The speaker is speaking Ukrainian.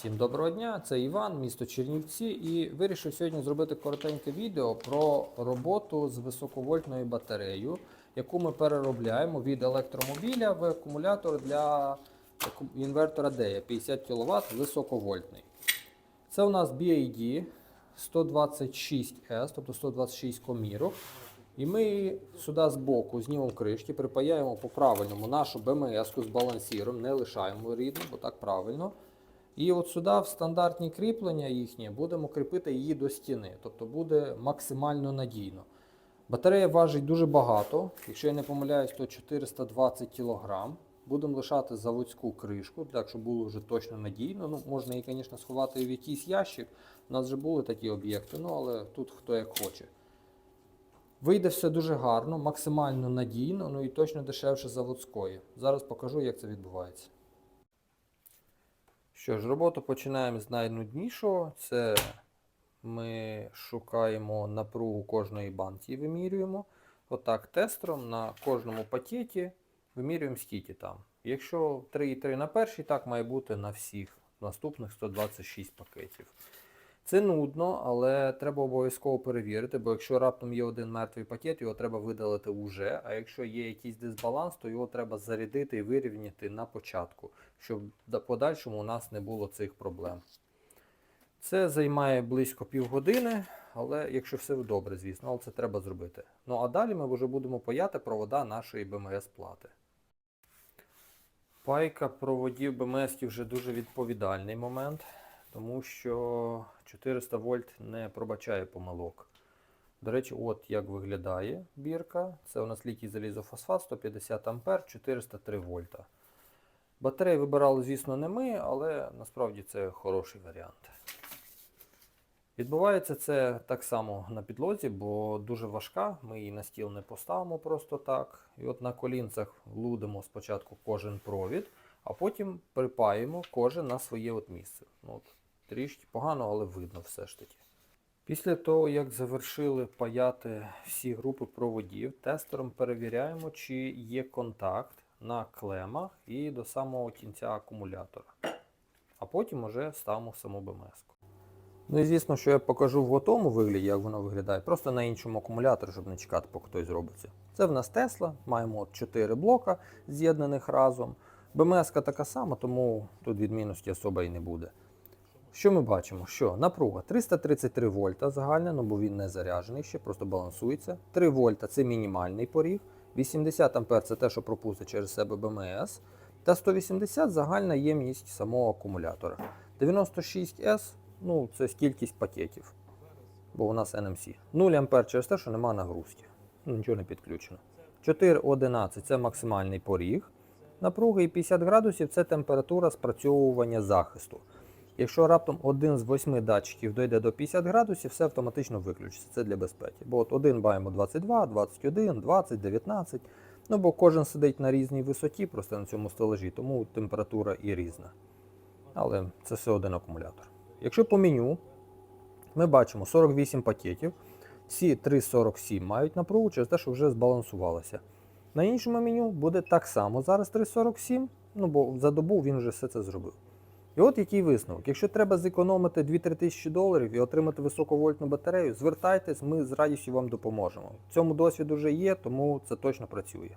Всім доброго дня, це Іван, місто Чернівці, і вирішив сьогодні зробити коротеньке відео про роботу з високовольтною батареєю, яку ми переробляємо від електромобіля в акумулятор для інвертора DEA 50 кВт високовольтний. Це у нас BAD 126S, тобто 126 комірок. І ми сюди збоку знімемо кришки, припаяємо по правильному нашу БМС з балансіром, не лишаємо рідну, бо так правильно. І от сюди в стандартні кріплення їхні будемо кріпити її до стіни, тобто буде максимально надійно. Батарея важить дуже багато, якщо я не помиляюсь, то 420 кг. Будемо лишати заводську кришку, так щоб було вже точно надійно. Ну, можна її, звісно, сховати в якийсь ящик. У нас вже були такі об'єкти, ну але тут хто як хоче. Вийде все дуже гарно, максимально надійно, ну і точно дешевше заводської. Зараз покажу, як це відбувається. Що ж, роботу починаємо з найнуднішого. Це ми шукаємо напругу кожної банки і вимірюємо. Отак, тестером на кожному пакеті вимірюємо скільки там. Якщо 3,3 на перший, так має бути на всіх наступних 126 пакетів. Це нудно, але треба обов'язково перевірити, бо якщо раптом є один мертвий пакет, його треба видалити уже. А якщо є якийсь дисбаланс, то його треба зарядити і вирівняти на початку, щоб в подальшому у нас не було цих проблем. Це займає близько півгодини, але якщо все добре, звісно, але це треба зробити. Ну а далі ми вже будемо паяти провода нашої БМС плати. Пайка проводів БМС вже дуже відповідальний момент, тому що 400 вольт не пробачає помилок. До речі, от як виглядає бірка. Це у нас літій залізофосфат 150 А 403 вольта. Батареї вибирали, звісно, не ми, але насправді це хороший варіант. Відбувається це так само на підлозі, бо дуже важка. Ми її на стіл не поставимо просто так. І от на колінцях лудимо спочатку кожен провід, а потім припаємо кожен на своє от місце. Ну, от, трішки погано, але видно все ж таки. Після того, як завершили паяти всі групи проводів, тестером перевіряємо, чи є контакт на клемах і до самого кінця акумулятора. А потім вже ставимо саму БМС. Ну і звісно, що я покажу в готовому вигляді, як воно виглядає, просто на іншому акумуляторі, щоб не чекати, поки хтось зробиться. Це в нас Тесла, маємо 4 блока з'єднаних разом. БМС така сама, тому тут відмінності особа і не буде. Що ми бачимо? Що напруга 333 вольта загальна, ну бо він не заряджений ще, просто балансується. 3 вольта це мінімальний поріг. 80 ампер це те, що пропустить через себе БМС. Та 180 загальна ємність самого акумулятора. 96S ну, це кількість пакетів, бо у нас NMC. 0 ампер через те, що немає нагрузки. Ну, нічого не підключено. 4,11 це максимальний поріг. Напруги і 50 градусів це температура спрацьовування захисту. Якщо раптом один з восьми датчиків дойде до 50 градусів, все автоматично виключиться. Це для безпеки. Бо от один маємо 22, 21, 20, 19. Ну бо кожен сидить на різній висоті, просто на цьому стелажі, тому температура і різна. Але це все один акумулятор. Якщо по меню, ми бачимо 48 пакетів. Всі 3,47 мають напругу через те, що вже збалансувалося. На іншому меню буде так само. Зараз 3,47, ну бо за добу він вже все це зробив. І от який висновок. Якщо треба зекономити 2-3 тисячі доларів і отримати високовольтну батарею, звертайтесь, ми з радістю вам допоможемо. В цьому досвід вже є, тому це точно працює.